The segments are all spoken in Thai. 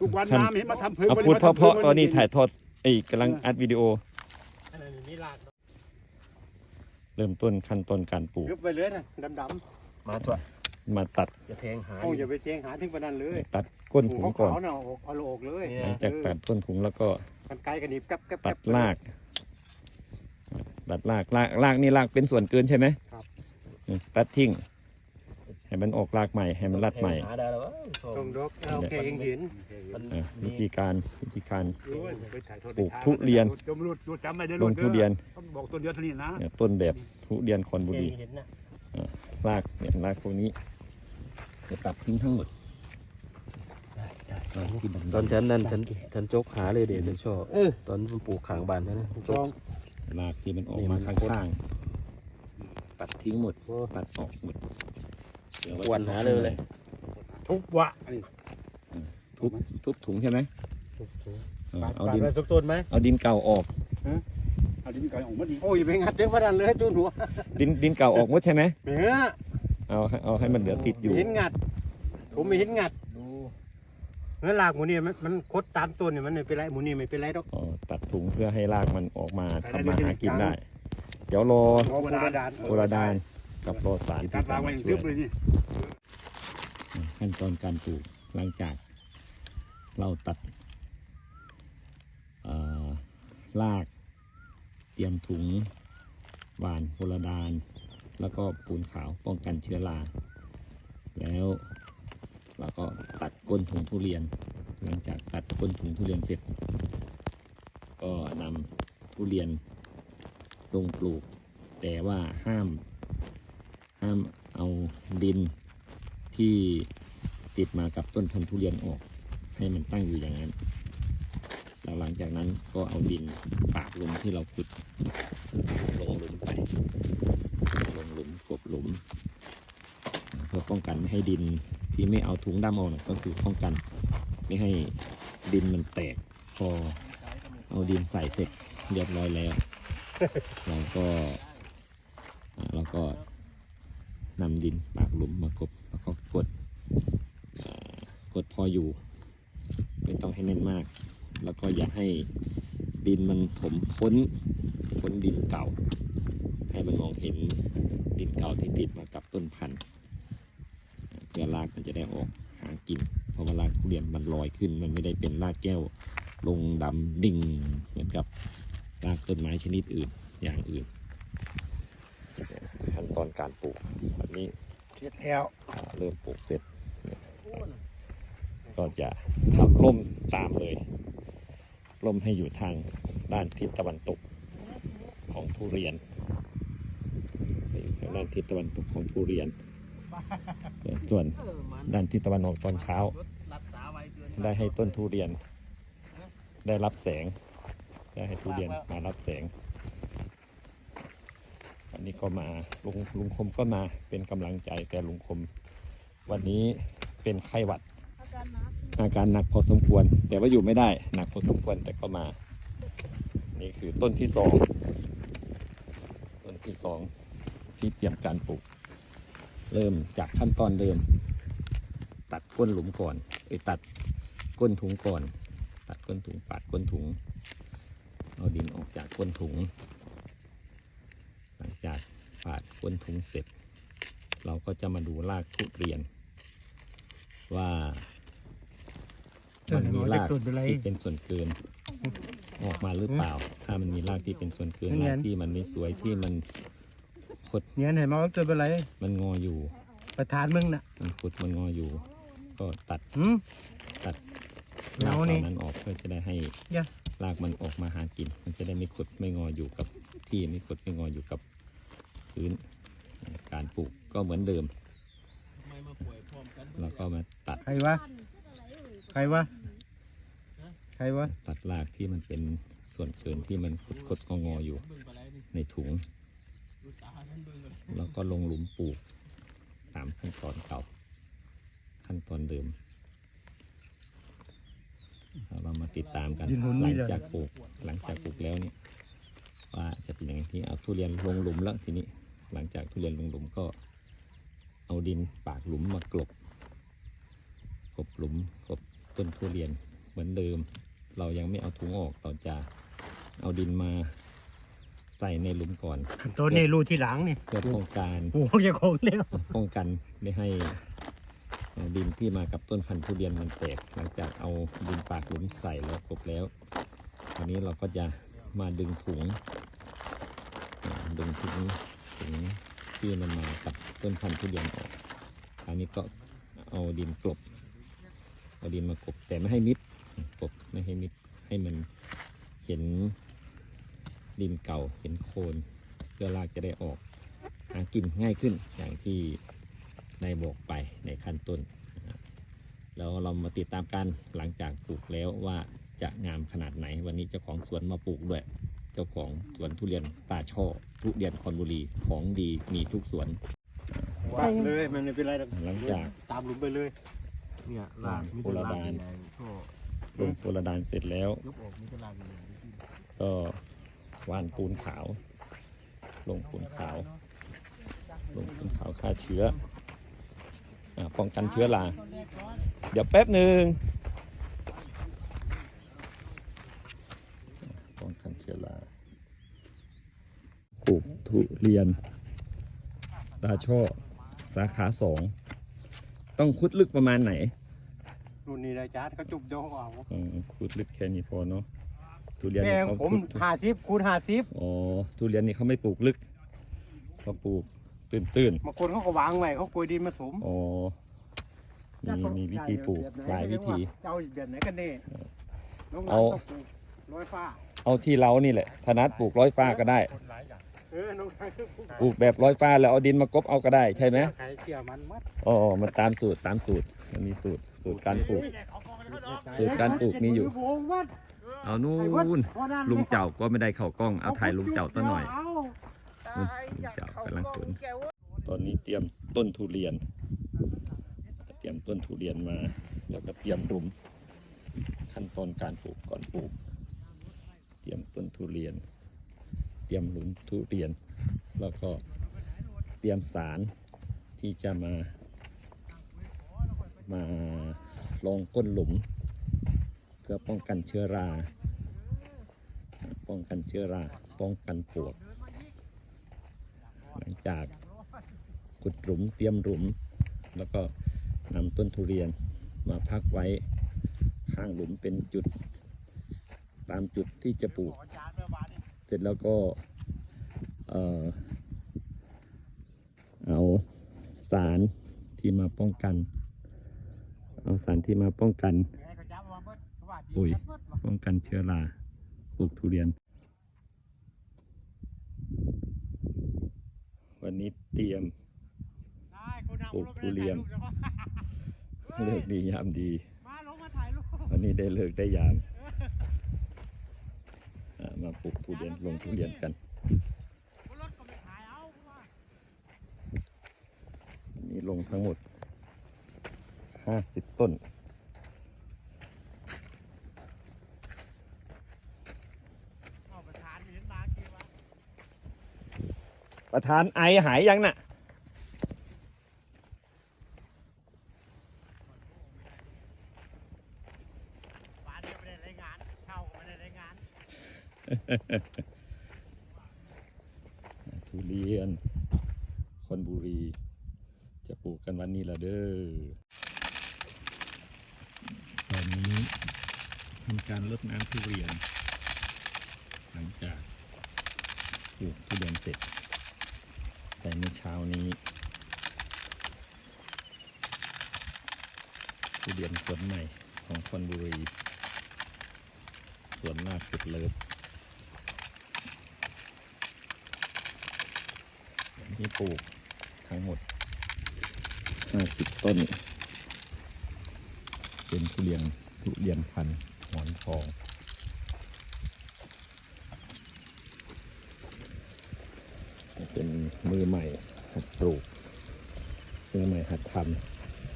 ทุกวันท่านน้ำเห็นมาทำเพิ่มเอาวันพูดนี้เพราะเพราะมทำตอนนี้พิ่มถ่ายทอดไอ้ยกำลังอัดวิดีโออันนั้นนี่ลากเริ่มต้นขั้นตอนการปลูกยุบไปเลยนะดำมาตัวมาตัดจะแทงหาๆโอ้อย่าไปเทียงหาถึงปานนั้นเลยตัดก้นถุงก่อนขาวๆน่ะเอาเอาโอกเลยหลังจากตัดต้นถุงแล้วก็กันไกลกันหนีบกับกับตัดราก ตัดรากรากรากนี่รากเป็นส่วนเกินใช่ไหมครับ อืมตัดทิ้ง ให้มันออกรากใหม่ให้มันรัดใหม่หาได้แล้ววะตรงดอกเอาโอเคเองเห็นมันอะวิธีการวิธีการรู้ว่าอย่าไปถ่ายทอดปลูกทุเรียนจมรูดรูดจำไม่ได้ลงทุเรียนต้องบอกต้นเดียวเท่านี้นะเนี่ยต้นแบบทุเรียนคอนบุรีเห็นนะรากเนี่ยรากพวกนี้ จะตัดทิ้งทั้งหมดรากที่ดำๆตอนฉันนั่นฉันฉันจกหาเลยเดี๋ยวฉันชอบตอนมันปลูกขางบ้านฉันนะจลกองรากที่มันออกนี่มามันข้างๆตัดทิ้งหมดตัดออกหมด เดี๋ยวันหาเลยเลย ทุบวะทุบทุบถุงใช่ไหมเออปาดเอาปาดดินไว้สักต้นไหมเอาดินเก่าออก เอาดินไก่ออกมาดิโอ้ยอย่าไปงัดถึงปานนั้นเลยต้นหัวดินดินเก่าออกหมดใช่ไหมเหนือเอาให้เอาให้มันเหลือติดอยู่ไม่เห็นงัด ผมไม่เห็นงัดเนื้อรากหมูนี่มันมันคดตามต้นเนี่ยมันไม่เป็นไรหมูนี่ไม่เป็นไรหรอกอ๋อตัดถุงเพื่อให้รากมันออกมาใส่ทำได้มาด้วยหากินใช่ไหมได้ เดี๋ยวรอโอ้โหดานโอราดาน กับรอสารที่จะมาช่วยขั้นตอนการปลูกหลังจากเราตัดเอ่อรากเตรียมถุงหวานโพลดาน แล้วก็ปูนขาวป้องกันเชื้อราแล้วเราก็ตัดก้นถุงทุเรียน หลังจากตัดก้นถุงทุเรียนเสร็จ ก็นำทุเรียนลงปลูก แต่ว่าห้าม ห้ามเอาดินที่ติดมากับต้นพันธุ์ทุเรียนออก ให้มันตั้งอยู่อย่างนั้น แล้วหลังจากนั้นก็เอาดินปากหลุมที่เราขุดลงหลุมไป ลงหลุมกบหลุม เพื่อป้องกันไม่ให้ดินที่ไม่เอาถุงดำออกก็คือป้องกัน ไม่ให้ดินมันแตกพอเอาดินใส่เสร็จเรียบร้อยแล้ว เราก็เราก็ นำดินปากหลุมมากบแล้วก็กดกดพออยู่ ไม่ต้องให้แน่นมาก แล้วก็อย่าให้ดินมันถมพ้นพ้นดินเก่า ให้มันมองเห็นดินเก่าที่ติดมากับต้นพันธุ์เพื่อรากมันจะได้ออกหากิน เพราะว่ารากทุเรียนมันลอยขึ้น มันไม่ได้เป็นรากแก้วลงดำดิ่งเหมือนกับรากต้นไม้ชนิดอื่นอย่างอื่น ตอนการปลูกแบบนี้เสร็จแล้วอ่าเริ่มปลูกเสร็จ ก็จะทำร่มตามเลย ร่มให้อยู่ทางด้านทิศตะวันตกของทุเรียนนี่ทางด้านทิศตะวันตกของทุเรียน ส่วนด้านทิศตะวันออกตอนเช้า ได้ให้ต้นทุเรียน ได้รับแสง ได้ให้ทุเรียนมารับแสงวั นนี้ก็มาลุงลุงคมก็มาเป็นกำลังใจแต่ลุงคม วันนี้เป็นไข้หวัดอาการหนักอาการหนักพอสมควร แต่ว่าอยู่ไม่ได้หนักพอสมควรแต่ก็มา นี่คือต้นที่สองต้นที่สองที่เตรียมการปลูก เริ่มจากขั้นตอนเดิมตัดก้นหลุมก่อนไอ้ยตัดก้นถุงก่อน ตัดก้นถุงปาดก้นถุง เอาดินออกจากก้นถุงหลัง จากปาดก้นถุงเสร็จ เราก็จะมาดูรากทุเรียน ว่า มันมีรากที่เป็นส่วนเกิน ออกมาหรือเปล่า ถ้ามันมีรากที่เป็นส่วนเกินรากที่มันไม่สวยที่มันคดเนี่ยเห็นไหมว่าจะเป็นไร มันงออยู่ ประธานมึงน่ะ มันขุดมันงออยู่ ก็ตัดหืมตัดแล้รากวเหนี่ล่านั้นออกเพื่อจะได้ให้อย่ารากมันออกมาหากิน มันจะได้ไม่ขุดไม่งออยู่กับที่ไม่ขุดไม่งออยู่กับ พื้น การปลูกก็เหมือนเดิม แล้วก็มาตัดใครวะใครวะใครวะตัดรากที่มันเป็นส่วนเกินที่มันขุดขุดงองอๆอยู่ ในถุง แล้วก็ลงหลุมปลูกตามขั้นตอนเก่า ขั้นตอนเดิมเรามาติดตามกันยืนหุ่นหลันี่งเลยจากปลูกหลังจากปลูกแล้วเนี่ยว่าจะเป็นอย่างไรที่เอาทุเรียนลงหลุมแล้วทีนี้ หลังจากทุเรียนลงหลุมก็เอาดินปากหลุมมากลบกบหลุมกบต้นทุเรียนเหมือนเดิม เรายังไม่เอาถุงออกเราจะเอาดินมาใส่ในหลุมก่อนตัวนี้รูที่หลังนี่เพื่อป้องกันโอ้ยคงเนี่ยป้องกันไม่ให้เอ่อดินที่มากับต้นพันธุ์ทุเรียนมันแตกหลังจากเอาดินปากหลุมใส่แล้วครบแล้วคราวนี้เราก็จะมาดึงถุงอ่าดึงถุง ถุงที่มันมากับต้นพันธุ์ทุเรียนออกคราวนี้ก็เอาดินกลบ เอาดินมากลบแต่ไม่ให้มิดกลบไม่ให้มิดให้มันเห็นดินเก่าเห็นโคนเพื่อรากจะได้ออกหากินง่ายขึ้นอย่างที่นายบอกไปในขั้นต้นนะครับแล้วเรามาติดตามกันหลังจากปลูกแล้วว่าจะงามขนาดไหน วันนี้เจ้าของสวนมาปลูกด้วย เจ้าของสวนทุเรียนป่าช่อ ทุเรียนคอนบุรีของดีมีทุกสวน วางเลยมันไม่เป็นไรหรอกหลังจากตามหลุมไปเลย เนี่ยลากมีโบแต่ราลากณใหญ่ๆก็ลงโบราดานเสร็จแล้ว ยกออกมีแต่ลากใหญ่ๆก็หว่านปูนขาว ลงปูนขาว ลงปูนขาวฆ่าเชื้ออาป้องกันเชื้อรา เดี๋ยวแป๊บหนึ่งป้องกันเชื้อรา ปลูกทุเรียน ตาช่อสาขาสอง ต้องคุดลึกประมาณไหน รุ่นนี้ได้จ้าเขาจุบโดงเอาอืมคุดลึกแค่นี้พอเนาะทุเรียนแม่นี่งเขาผมคุดห้าสิบคูณห้าสิบอ๋อทุเรียนนี่เขาไม่ปลูกลึกเขาปลูกตื้นบางคนเขาก็วางไว้เขากลวยดินมาถมๆอ๋อมีมีวิธีปลูกหลายวิธี เจ้าแบบไหนกันแน่น้องเอาน้ำต้องปลูกร้อยฟ้าเอาที่เรานี่แหละถนัดปลูกร้อยฟ้าก็ได้ เออน้องชายปลูกปลูกแบบร้อยฟ้าแล้วเอาดินมากบเอาก็ได้ใช่ไหมใครเกี่ยวมันมัดอ๋อ มันตามสูตรตามสูตร มันมีสูตรสูตรการปลูก สูตรการปลูกมีอยู่โงวัดเอานู่ไอ้วัดนพอนั่นลุงเจ้าก็ไม่ได้เข้ากล้องเอาถ่ายลุงเจ้าซะหน่อยเาอืมลุงเจ้ากำลังขนตอนนี้เตรียมต้นทุเรียน เตรียมต้นทุเรียนมา แล้วก็เตรียมหลุมขั้นตอนการปลูกก่อนปลูก เตรียมต้นทุเรียน เตรียมหลุมทุเรียน แล้วก็เตรียมสารที่จะมา มาลงก้นหลุม เพื่อป้องกันเชื้อรา ป้องกันเชื้อรา ป้องกันปวก หลังจากขุดหลุมเตรียมหลุม แล้วก็นำต้นทุเรียนมาพักไว้ข้างหลุมเป็นจุด ตามจุดที่จะปลูก เสร็จแล้วก็เอ่อเอาสารที่มาป้องกัน เอาสารที่มาป้องกันปุ๋ยป้องกันเชื้อราปลูกทุเรียน วันนี้เตรียมปลูกทุเรียนเลิกดียามดีมาลงมาถ่ายรูปวันนี้ได้เลิกได้ยามอ่า มาปลูกทุเรียนลงทุเรียนกันรถก็ไม่ถ่ายเอาว่าวันนี้ลงทั้งหมดห้าสิบต้นเอาประธานเห็นมากี่วะประธานไอหายยังน่ะบ้านก็ไม่ได้รายงานเช่าก็ไม่ได้รายงาน ทุเรียน คอนบุรี จะปลูกกันวันนี้ละเด้อ ตอนนี้ทำการรดน้ำทุเรียน หลังจากปลูกทุเรียนเสร็จแต่เมื่อเช้านี้ทุเรียนสวนใหม่ของคอนบุรี สวนหน้าสุดเลิศ ที่ปลูกทั้งหมด 50 ต้น เป็นทุเรียนทุเรียนพันธุ์หมอนทองเป็นมือใหม่หัดปลูกมือใหม่หัดท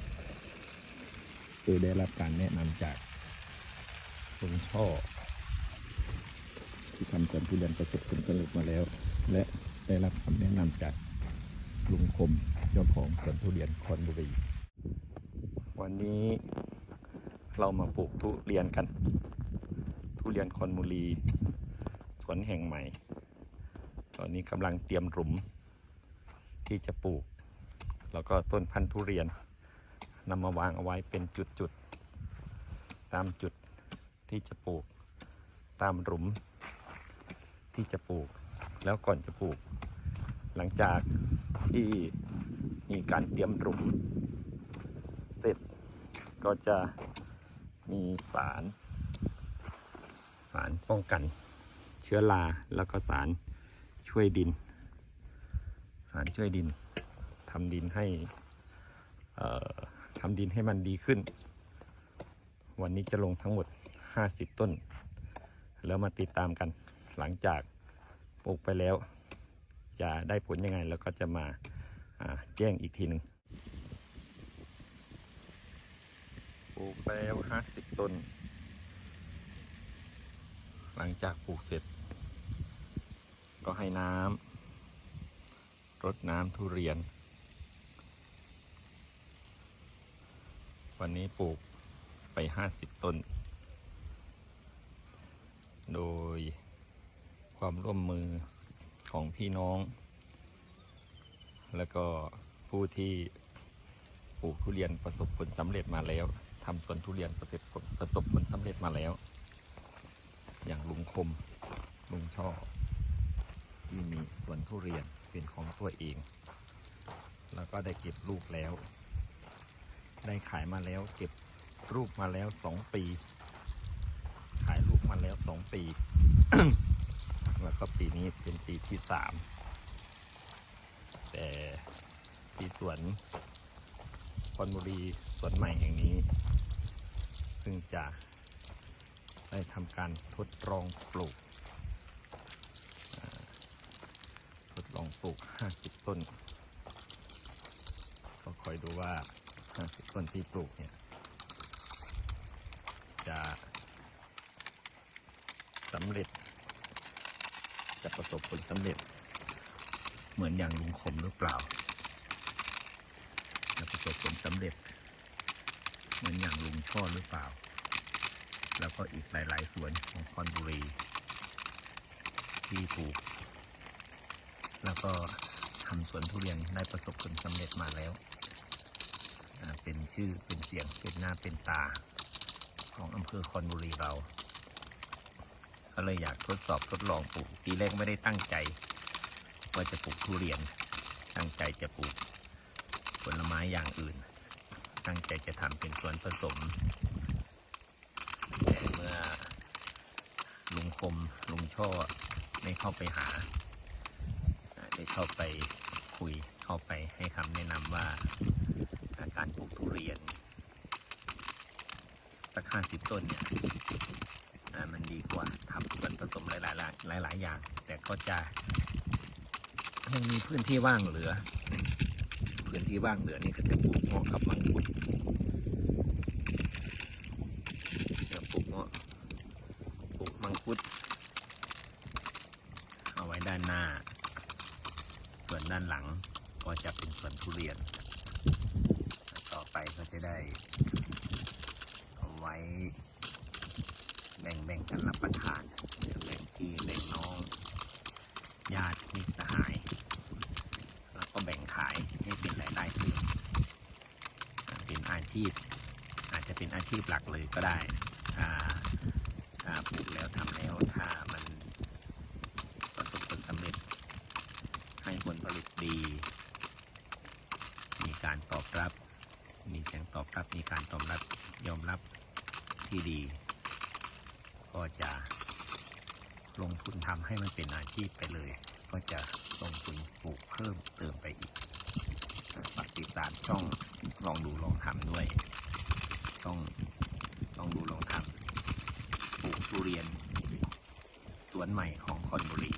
ำคือได้รับการแนะนำจากลุงช่อที่ทำสวนทุเรียนประสบผลสำเร็จมาแล้ว และได้รับคำแนะนำจาก ลุงคมเจ้าของสวนทุเรียนคอนบุรี วันนี้เรามาปลูกทุเรียนกัน ทุเรียนคอนบุรี สวนแห่งใหม่ ตอนนี้กำลังเตรียมหลุม ที่จะปลูก แล้วก็ต้นพันธุ์ทุเรียนนำมาวางเอาไว้เป็นจุดๆ ตามจุดที่จะปลูก ตามหลุม ที่จะปลูก แล้วก่อนจะปลูก หลังจาก ที่มีการเตรียมหลุมเสร็จก็จะมีสาร สารป้องกันเชื้อราแล้วก็สารช่วยดิน สารช่วยดินทำดินให้ทำดินให้มันดีขึ้น วันนี้จะลงทั้งหมด 50 ต้น แล้วมาติดตามกันหลังจากปลูกไปแล้ว จะได้ผลยังไง แล้วก็จะมาแจ้งอีกทีหนึ่งปลูกไปแล้ว50ต้น หลังจากปลูกเสร็จ ก็ให้น้ำรดน้ำทุเรียน วันนี้ปลูกไป50ต้น โดยความร่วมมือ ของพี่น้อง แล้วก็ผู้ที่ปลูกทุเรียนประสบผลสำเร็จมาแล้วทำสวนทุเรียนประสบผลประสบผลสำเร็จมาแล้ว อย่างลุงคมลุงช่อที่มีสวนทุเรียนเป็นของตัวเอง แล้วก็ได้เก็บลูกแล้ว ได้ขายมาแล้วเก็บลูกมาแล้วสองปี ขายลูกมาแล้วสองปี แล้วก็ปีนี้เป็นปีที่สามแต่ที่สวนคอนบุรีสวนใหม่แห่งนี้เพิ่งจะได้ทำการทดลองปลูกทดลองปลูก 50 ต้น ก็คอยดูว่า 50 ต้นที่ปลูกเนี่ย จะสำเร็จ จะประสบผลสำเร็จ เหมือนอย่างลุงคมหรือเปล่า จะประสบผลสำเร็จ เหมือนอย่างลุงช่อหรือเปล่า แล้วก็อีกหลาย ๆ สวนของคอนบุรี ที่ปลูก แล้วก็ทำสวนทุเรียนได้ประสบผลสำเร็จมาแล้ว เป็นชื่อเป็นเสียงเป็นหน้าเป็นตาของอำเภอคอนบุรีเรา เลยอยากทดสอบทดลองปลูกปีแรกไม่ได้ตั้งใจ ว่าจะปลูกทุเรียน ตั้งใจจะปลูกผลไม้อย่างอื่น ตั้งใจจะทำเป็นสวนผสม แต่เมื่อลุงคมลุงช่อได้เข้าไปหาได้เข้าไปคุยเข้าไปให้คำแนะนำว่าการปลูกทุเรียนสักห้าสิบต้นเนี่ย มันดีกว่าทำสวนผสมหลายๆหลายหลายอย่าง แต่ก็จะยังมีพื้นที่ว่างเหลือ พื้นที่ว่างเหลือนี่ก็จะปลูกเงาะกับมังคุดจะปลูกเงาะปลูกมังคุด เอาไว้ด้านหน้า ส่วนด้านหลังก็จะเป็นส่วนทุเรียน ต่อไปก็จะได้เอาไว้ แบ่งๆกันรับประทานแบ่งพี่แบ่งน้องญาติมิตรสหาย แล้วก็แบ่งขายให้เป็นรายได้เสริมเป็นอาชีพ อาจจะเป็นอาชีพหลักเลยก็ได้ถ้าถ้าปลูกแล้วทำแล้วถ้ามันประสบผลสำเร็จ ให้ผลผลิตดี มีการตอบรับ มีเสียงตอบรับ มีการตอบรับยอมรับที่ดี ก็จะลงทุนทำให้มันเป็นอาชีพไปเลย ก็จะลงทุนปลูกเพิ่มเติมไปอีกฝากติดตามช่องลองดูลองทำด้วย ต้องลองดูลองทำปลูกทุเรียน สวนใหม่ของคอนบุรี